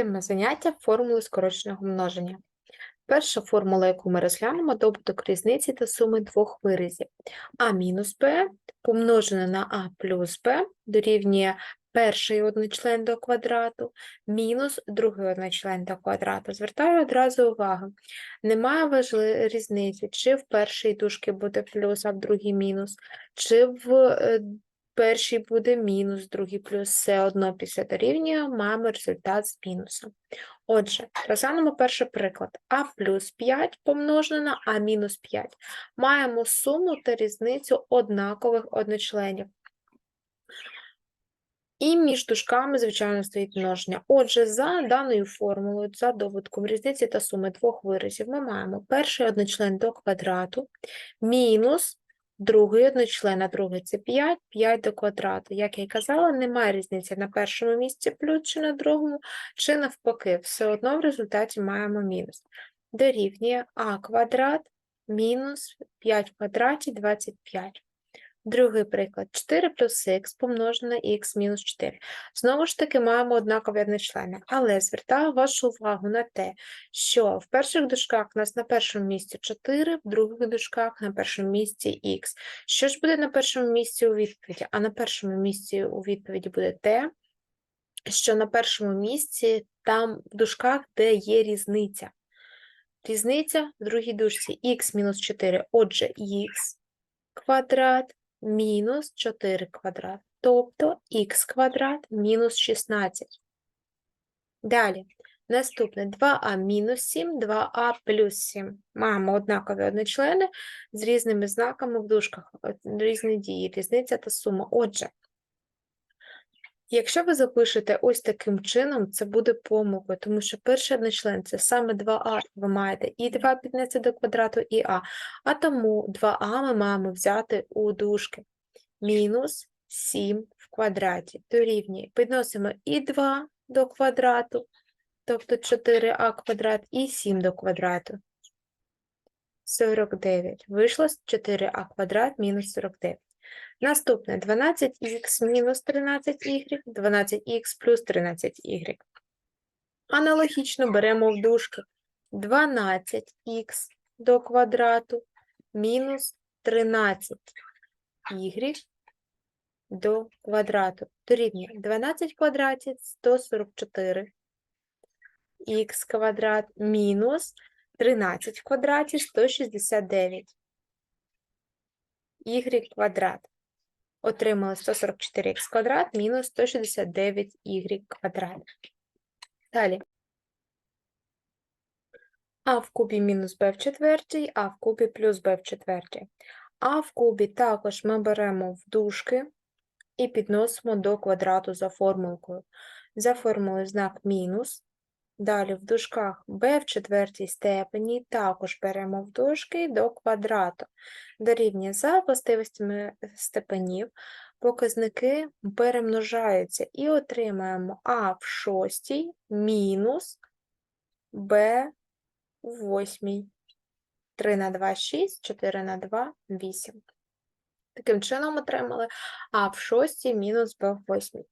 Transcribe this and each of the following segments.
Тема заняття формули скороченого множення. Перша формула, яку ми розглянемо, добуток різниці та суми двох виразів. А мінус b помножене на а плюс b дорівнює перший одночлен до квадрату мінус другий одночлен до квадрату. Звертаю одразу увагу, немає важливої різниці, чи в першій дужці буде плюс, а в другій мінус, чи в першій буде мінус, другий плюс, все одно після дорівнює маємо результат з мінусом. Отже, розглянемо перший приклад. А плюс 5 помножене на А мінус 5. Маємо суму та різницю однакових одночленів. І між дужками, звичайно, стоїть множення. Отже, за даною формулою, за доводком різниці та суми двох виразів, ми маємо перший одночлен до квадрату мінус другий одночлена, другий це 5, 5 до квадрату. Як я й казала, немає різниці на першому місці плюс чи на другому, чи навпаки. Все одно в результаті маємо мінус. Дорівнює а квадрат мінус 5 в квадраті 25. Другий приклад. 4 плюс х помножене на х мінус 4. Знову ж таки, маємо однакові одночлени, але звертаю вашу увагу на те, що в перших дужках у нас на першому місці 4, в других дужках на першому місці х. Що ж буде на першому місці у відповіді? А на першому місці у відповіді буде те, що на першому місці там в дужках, де є різниця. Різниця в другій дужці х мінус 4, отже, х квадрат мінус 4 квадрат, тобто х квадрат мінус 16. Далі, наступне 2а мінус 7, 2а плюс 7. Маємо однакові одночлени з різними знаками в дужках, різні дії, різниця та сума. Отже, якщо ви запишете ось таким чином, це буде помилкою, тому що перший одночлен – це саме 2а, ви маєте і 2 піднести до квадрату, і а. А тому 2а ми маємо взяти у дужки. Мінус 7 в квадраті дорівнює. Підносимо і 2 до квадрату, тобто 4а квадрат, і 7 до квадрату. 49. Вийшло 4а квадрат мінус 49. Наступне. 12х мінус 13y, 12х плюс 13y. Аналогічно беремо в дужки 12х до квадрату мінус 13 y до квадрату. Дорівнює 12 квадратів 144 х квадрат мінус 13 в квадраті 169 y квадрат. Отримали 144х квадрат мінус 169y квадрат. Далі. А в кубі мінус b в четвертій, а в кубі плюс b в четвертій. А в кубі також ми беремо в дужки і підносимо до квадрату за формулкою. За формулою знак мінус. Далі в дужках b в четвертій степені також беремо в дужки до квадрату. Дорівнює за властивостями степенів показники перемножаються і отримаємо а в шостій мінус b в восьмій. 3 на 2 – 6, 4 на 2 – 8. Таким чином отримали а в шостій мінус b в восьмій.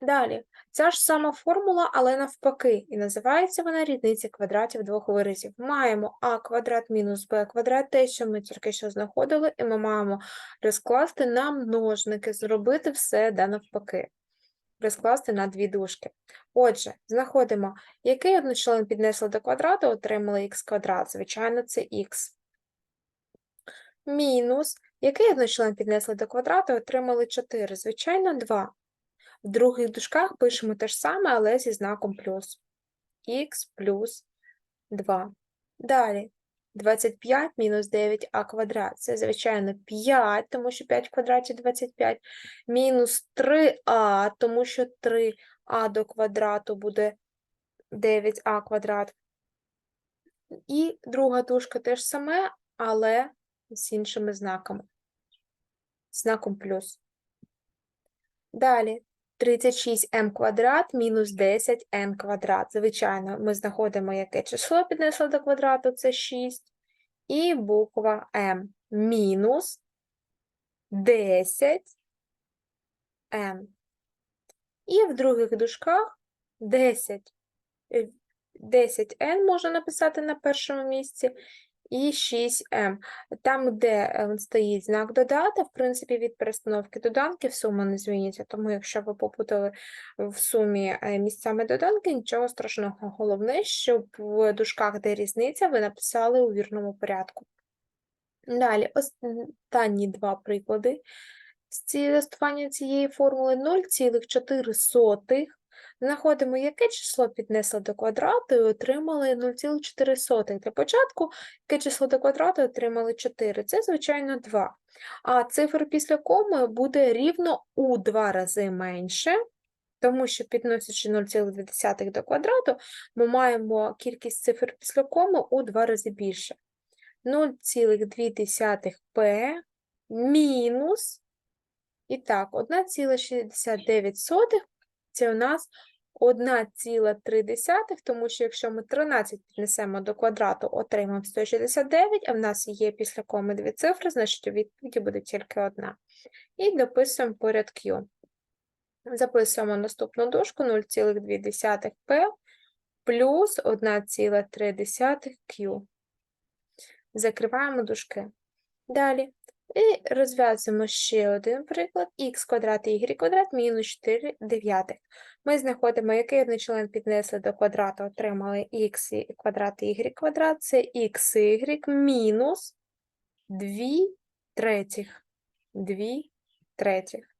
Далі, ця ж сама формула, але навпаки, і називається вона різниця квадратів двох виразів. Маємо а квадрат мінус b квадрат, те, що ми тільки що знаходили, і ми маємо розкласти на множники, зробити все да навпаки. Розкласти на дві дужки. Отже, знаходимо, який одночлен піднесли до квадрату, отримали х квадрат. Звичайно, це х. Мінус, який одночлен піднесли до квадрату, отримали 4. Звичайно, 2. В других дужках пишемо те ж саме, але зі знаком плюс. х плюс 2. Далі. 25 мінус 9а квадрат. Це, звичайно, 5, тому що 5 в квадраті 25. Мінус 3а, тому що 3а до квадрату буде 9а квадрат. І друга дужка теж саме, але з іншими знаками. Знаком плюс. Далі. 36m квадрат мінус 10n квадрат. Звичайно, ми знаходимо, яке число піднесло до квадрату, це 6. І буква m мінус 10n. І в других дужках 10 е, 10n можна написати на першому місці, і 6m. Там, де е, стоїть знак додати, в принципі, від перестановки доданків сума не зміниться. Тому, якщо ви попутали в сумі е, місцями доданки, нічого страшного. Головне, щоб в дужках, де різниця, ви написали у вірному порядку. Далі, останні два приклади з цієї застосування цієї формули 0,4. Знаходимо, яке число піднесли до квадрату і отримали 0,4. Для початку, яке число до квадрату отримали 4. Це, звичайно, 2. А цифр після коми буде рівно у 2 рази менше, тому що підносячи 0,2 до квадрату, ми маємо кількість цифр після коми у 2 рази більше. 0,2p мінус, і так, 1,69 це у нас 1,3, тому що якщо ми 13 піднесемо до квадрату, отримаємо 169, а в нас є після коми дві цифри, значить у відповіді буде тільки одна. І дописуємо поряд Q. Записуємо наступну дужку 0,2p плюс 1,3 Q. Закриваємо дужки. Далі. І розв'язуємо ще один приклад. х квадрат і y квадрат мінус 4 дев'ятих. Ми знаходимо, який одночлен піднесли до квадрату, отримали х квадрат і y квадрат. Це xy мінус 2 третіх. 2 третіх.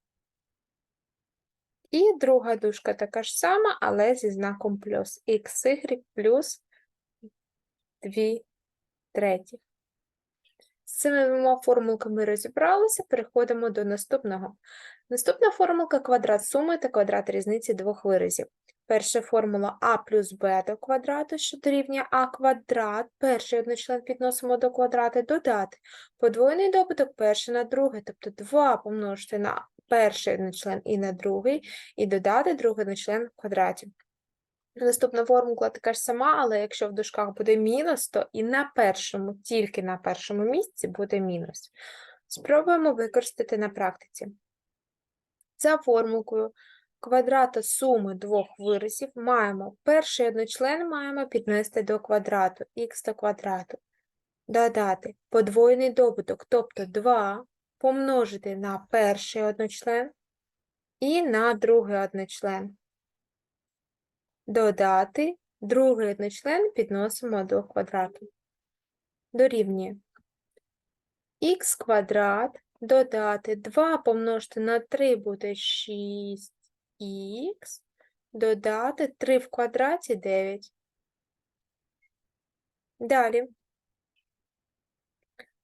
І друга дужка така ж сама, але зі знаком плюс. xy плюс 2 третіх. Цими двома формулками розібралися, переходимо до наступного. Наступна формулка квадрат суми та квадрат різниці двох виразів. Перша формула а плюс b до квадрату, що дорівнює а квадрат, перший одночлен підносимо до квадрата, додати подвоєний добуток перший на другий, тобто 2 помножити на перший одночлен і на другий, і додати другий одночлен в квадраті. Наступна формула така ж сама, але якщо в дужках буде мінус, то і на першому, тільки на першому місці буде мінус. Спробуємо використати на практиці. За формулкою квадрата суми двох виразів маємо перший одночлен маємо піднести до квадрату, х до квадрату, додати подвоєний добуток, тобто 2 помножити на перший одночлен і на другий одночлен додати другий одночлен підносимо до квадрату. Дорівнює х квадрат додати 2 помножити на 3 буде 6х, додати 3 в квадраті 9. Далі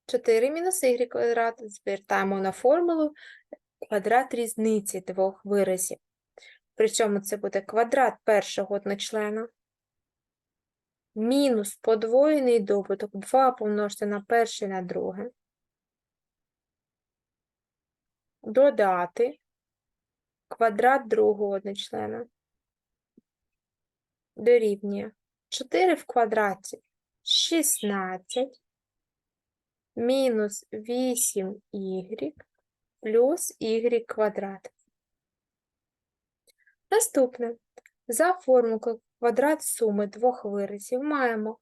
4 мінус y квадрат звертаємо на формулу квадрат різниці двох виразів. Причому це буде квадрат першого одночлена. Мінус подвоєний добуток 2 помножити на перший на друге. Додати квадрат другого одночлена. Дорівнює 4 в квадраті 16 мінус 8y плюс y квадрат. Наступне. За формулою квадрат суми двох виразів маємо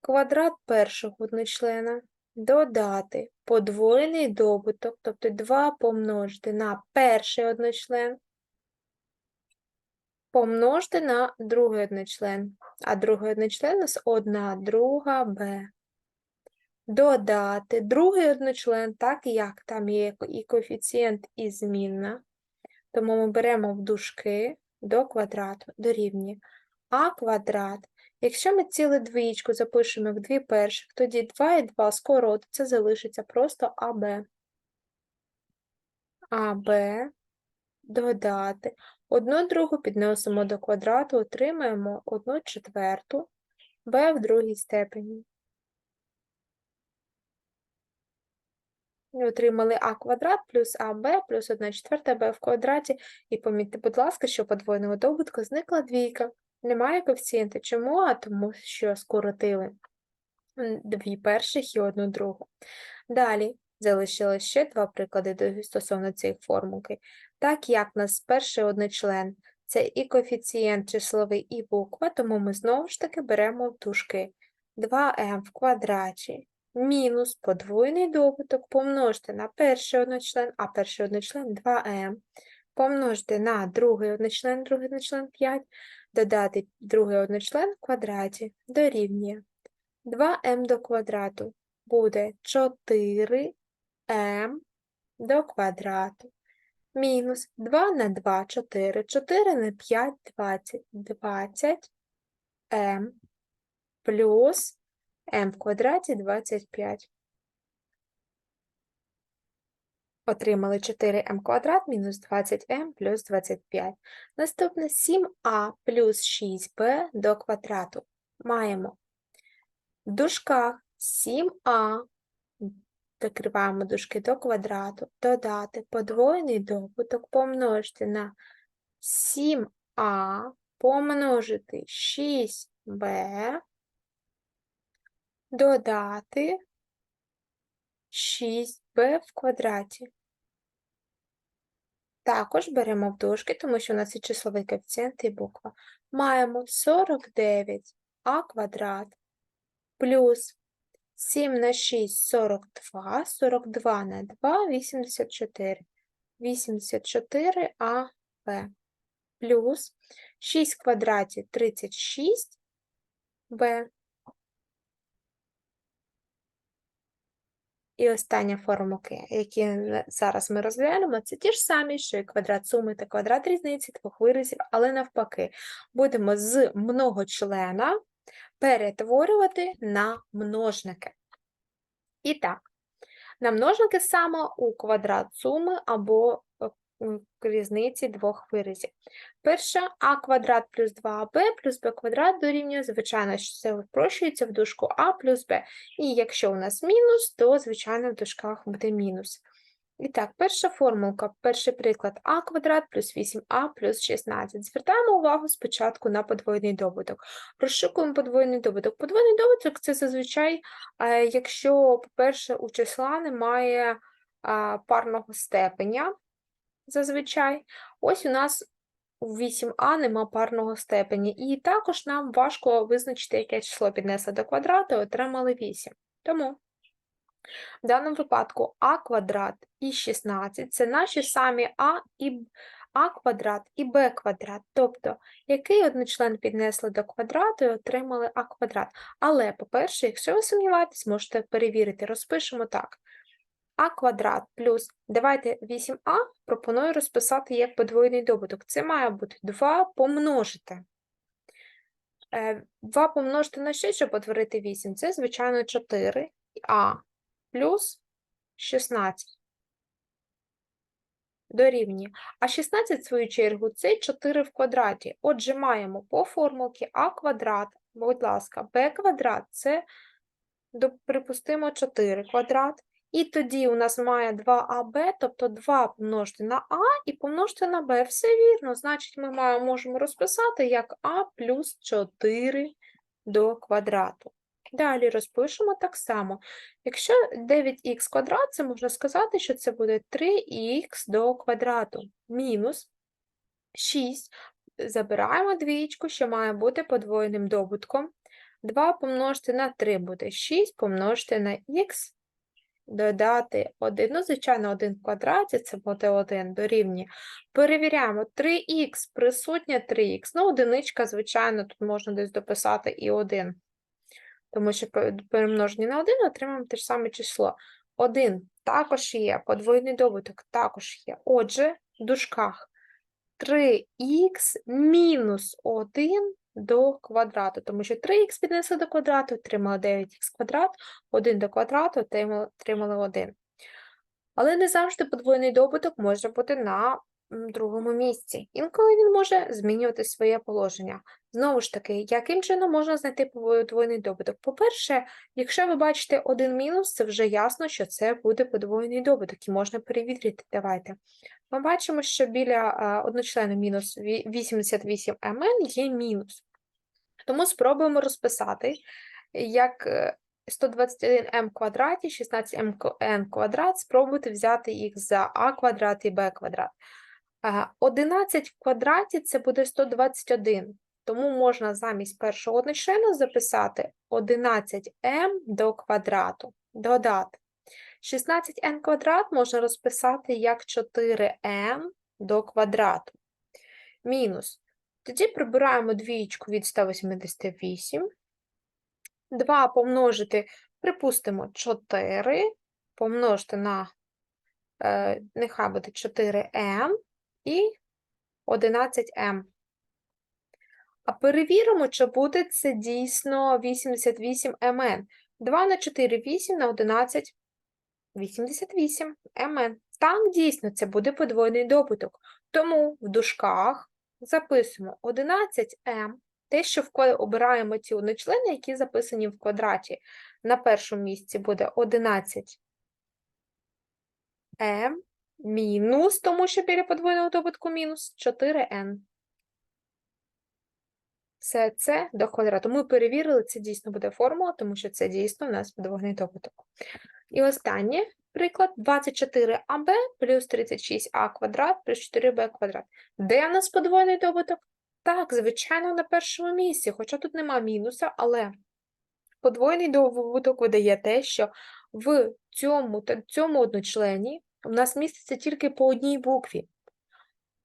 квадрат першого одночлена додати подвоєний добуток, тобто 2 помножити на перший одночлен, помножити на другий одночлен, а другий одночлен у нас 1 друга b. Додати другий одночлен, так як там є і коефіцієнт, і змінна. Тому ми беремо в дужки до квадрату дорівнює а квадрат. Якщо ми цілу двоєчку запишемо в дві перших, тоді 2 і 2 скоротиться, залишиться просто АБ. АБ додати. Одну другу підносимо до квадрату, отримаємо 1 четверту b в другій степені. Отримали а квадрат плюс аб плюс 1 четверта b в квадраті. І помітьте, будь ласка, що подвоєного добутку зникла двійка. Немає коефіцієнта. Чому? А тому що скоротили дві перших і одну другу. Далі залишилось ще два приклади стосовно цієї формулки. Так як у нас перший одночлен Це і коефіцієнт числовий, і буква, тому ми знову ж таки беремо в дужки 2m в квадраті мінус подвоєний добуток помножити на перший одночлен, а перший одночлен 2m, помножити на другий одночлен, другий одночлен 5, додати другий одночлен в квадраті дорівнює 2m до квадрату буде 4m до квадрату. Мінус 2 на 2 – 4, 4 на 5 – 20, 20 m плюс m в квадраті 25. Отримали 4m квадрат мінус 20m плюс 25. Наступне 7a плюс 6b до квадрату. Маємо в дужках 7a, закриваємо дужки до квадрату, додати подвоєний добуток, помножити на 7a, помножити 6b, додати 6b в квадраті. Також беремо в дужки, тому що у нас є числовий коефіцієнт і буква. Маємо 49а квадрат плюс 7 на 6 – 42, 42 на 2 – 84, 84АБ плюс 6 в квадраті – 36Б. І остання формулки, які зараз ми розглянемо, це ті ж самі, що і квадрат суми та квадрат різниці двох виразів, але навпаки, будемо з многочлена перетворювати на множники. І так, на множники саме у квадрат суми або різниці двох виразів. Перше, а квадрат плюс 2аб плюс b квадрат дорівнює, звичайно, що це впрощується в дужку а плюс b. І якщо у нас мінус, то, звичайно, в дужках буде мінус. І так, перша формулка, перший приклад а квадрат плюс 8а плюс 16. Звертаємо увагу спочатку на подвоєний добуток. Розшукуємо подвоєний добуток. Подвоєний добуток це зазвичай, е, якщо, по-перше, у числа немає парного степеня, зазвичай. Ось у нас у 8а нема парного степеня. І також нам важко визначити, яке число піднесли до квадрату, отримали 8. Тому в даному випадку а квадрат і 16 це наші самі а і а квадрат і б квадрат. Тобто, який одночлен піднесли до квадрату і отримали а квадрат. Але, по-перше, якщо ви сумніваєтесь, можете перевірити. Розпишемо так. А квадрат плюс, давайте 8а пропоную розписати як подвоєний добуток. Це має бути 2 помножити. Е, 2 помножити на 6, щоб утворити 8, це, звичайно, 4. А плюс 16 дорівнює. А 16, в свою чергу, це 4 в квадраті. Отже, маємо по формулці а квадрат, будь ласка, b квадрат – це, припустимо, 4 квадрат. І тоді у нас має 2аб, тобто 2 помножити на а і помножити на b. Все вірно, значить ми маємо, можемо розписати як а плюс 4 до квадрату. Далі розпишемо так само. Якщо 9х квадрат, це можна сказати, що це буде 3х до квадрату мінус 6. Забираємо двічку, що має бути подвоєним добутком. 2 помножити на 3 буде 6, помножити на х, додати 1. Ну, звичайно, 1 в квадраті, це буде 1 дорівнює. Перевіряємо, 3х присутня 3х. Ну, одиничка, звичайно, тут можна десь дописати і 1 тому що пе- перемножені на 1 отримаємо те ж саме число. 1 також є, подвоєний добуток також є. Отже, в дужках 3х мінус 1 до квадрату, тому що 3х піднесли до квадрату, отримали 9х квадрат, 1 до квадрату, отримали отримали 1. Але не завжди подвоєний добуток може бути на другому місці. Інколи він може змінювати своє положення. Знову ж таки, яким чином можна знайти подвоєний добуток? По-перше, якщо ви бачите один мінус, це вже ясно, що це буде подвоєний добуток, і можна перевірити. Давайте. Ми бачимо, що біля а, одночлена мінус ві- 88 мн є мінус. Тому спробуємо розписати, як е, 121m квадраті, 16m квадрат, спробуйте взяти їх за а квадрат і b квадрат. 11 в квадраті це буде 121. Тому можна замість першого одночлена записати 11m до квадрату. Додати. 16n квадрат можна розписати як 4m до квадрату. Мінус. Тоді прибираємо двієчку від 188. 2 помножити, припустимо, 4, помножити на, е, нехай буде 4m і 11m. А перевіримо, чи буде це дійсно 88 мн. 2 на 4 – 8 на 11 – 88 мн. Так, дійсно, це буде подвойний добуток. Тому в дужках записуємо 11m, те, що в обираємо ті одночлени, які записані в квадраті. На першому місці буде 11m мінус, тому що біля подвойного добутку мінус 4n. Все це до квадрату. Ми перевірили, це дійсно буде формула, тому що це дійсно у нас подвойний добуток. І останнє приклад 24аб плюс 36а квадрат плюс 4b квадрат. Де у нас подвойний добуток? Так, звичайно, на першому місці, хоча тут нема мінуса, але подвойний добуток видає те, що в цьому та цьому одночлені у нас міститься тільки по одній букві.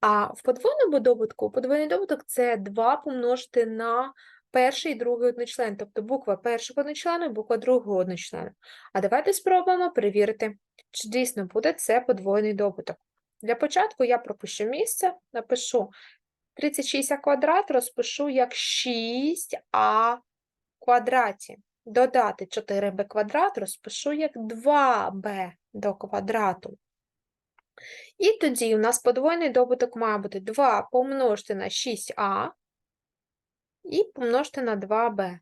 А в подвійному добутку, подвійний добуток це 2 помножити на перший і другий одночлен, тобто буква першого одночлену і буква другого одночлену. А давайте спробуємо перевірити, чи дійсно буде це подвійний добуток. Для початку я пропущу місце, напишу 36а квадрат, розпишу як 6а квадраті. Додати 4b квадрат розпишу як 2b до квадрату. І тоді у нас подвойний добуток має бути 2 помножити на 6а і помножити на 2b.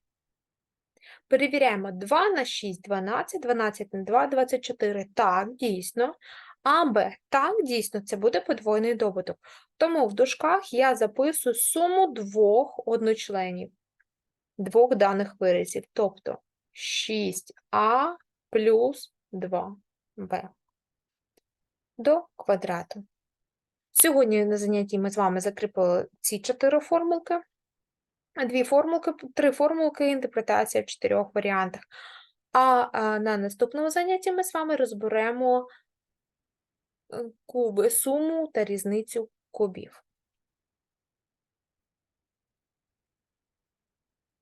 Перевіряємо 2 на 6 – 12, 12 на 2 – 24. Так, дійсно. АБ, так, дійсно, це буде подвойний добуток. Тому в дужках я записую суму двох одночленів, двох даних виразів, тобто 6а плюс 2b до квадрату. Сьогодні на занятті ми з вами закріпили ці чотири формулки, дві формулки, три формулки, інтерпретація в чотирьох варіантах. А, на наступному занятті ми з вами розберемо е, куби, суму та різницю кубів.